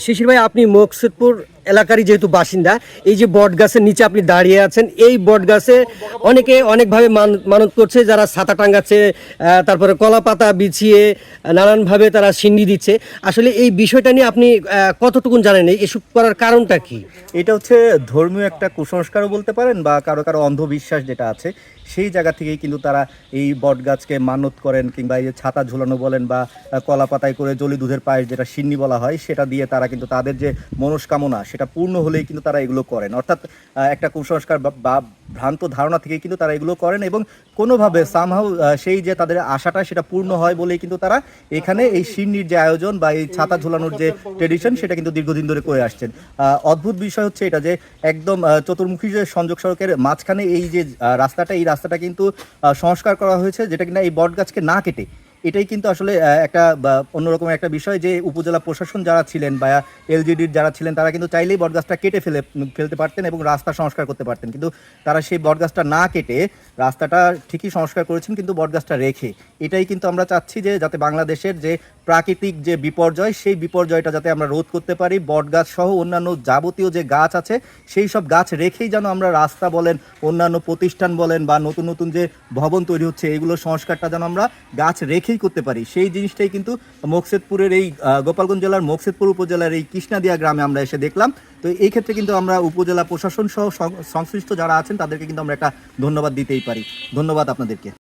শিশির ভাই আপনি মকসুদপুর এলাকারই যেহেতু বাসিন্দা, এই যে বট গাছের নিচে আপনি দাঁড়িয়ে আছেন, এই বট গাছে অনেকে অনেকভাবে মান- মানত করছে, যারা ছাতা টাঙ্গাচ্ছে তারপরে কলা পাতা বিছিয়ে, নানানভাবে তারা সিন্ডি দিচ্ছে। আসলে এই বিষয়টা নিয়ে আপনি কতটুকুন জানেন? এসব করার কারণটা কি? এটা হচ্ছে ধর্মীয় একটা কুসংস্কারও বলতে পারেন বা কারও কারও অন্ধবিশ্বাস যেটা আছে, সেই জায়গা থেকেই কিন্তু তারা এই বট গাছকে মানত করেন কিংবা এই যে ছাতা ঝুলানো বলেন বা কলা পাতায় করে জলি দুধের পায়েস যেটা সিন্নি বলা হয়, সেটা দিয়ে তারা কিন্তু তাদের যে মনস্কামনা সেটা পূর্ণ হলেই কিন্তু তারা এগুলো করেন। অর্থাৎ একটা কুসংস্কার বা- ভ্রান্ত ধারণা থেকে কিন্তু তারা এগুলো করেন এবং কোনোভাবে সামহাউ সেই যে তাদের আশাটা সেটা পূর্ণ হয় বলেই কিন্তু তারা এখানে এই সিন্নির যে আয়োজন বা এই ছাতা ঝুলানোর যে ট্রেডিশন সেটা কিন্তু দীর্ঘদিন ধরে করে আসছেন। অদ্ভুত বিষয় হচ্ছে এটা যে একদম চতুর্মুখী যে সংযোগ সড়কের মাঝখানে এই যে রাস্তাটা, এই রাস্তাটা কিন্তু সংস্কার করা হয়েছে যেটা কিনা এই বট গাছকে না কেটে এটাই কিন্তু আসলে একটা অন্যরকম একটা বিষয় যে উপজেলা প্রশাসন যারা ছিলেন বা এলজিডির যারা ছিলেন, তারা কিন্তু চাইলেই বটগাছটা কেটে ফেলে ফেলতে পারতেন এবং রাস্তা সংস্কার করতে পারতেন। কিন্তু তারা সেই বটগাছটা না কেটে রাস্তাটা ঠিকই সংস্কার করেছেন, কিন্তু বটগাছটা রেখে। এটাই কিন্তু আমরা চাচ্ছি যে, যাতে বাংলাদেশের যে প্রাকৃতিক যে বিপর্যয়, সেই বিপর্যয়টা যাতে আমরা রোধ করতে পারি, বটগাছ সহ অন্যান্য যাবতীয় যে গাছ আছে, সেই সব গাছ রেখেই যেন আমরা রাস্তা বলেন, অন্যান্য প্রতিষ্ঠান বলেন বা নতুন নতুন যে ভবন তৈরি হচ্ছে এগুলো সংস্কারটা যেন আমরা গাছ রেখেই করতে পারি। সেই জিনিসটাই কিন্তু মোকসেদপুরের এই গোপালগঞ্জ জেলার মোকসেদপুর উপজেলার এই কৃষ্ণাদিয়া গ্রামে আমরা এসে দেখলাম। তো এই ক্ষেত্রে কিন্তু আমরা উপজেলা প্রশাসন সহ সংশ্লিষ্ট যারা আছেন তাদেরকে কিন্তু আমরা একটা ধন্যবাদ দিতেই পারি। ধন্যবাদ আপনাদেরকে।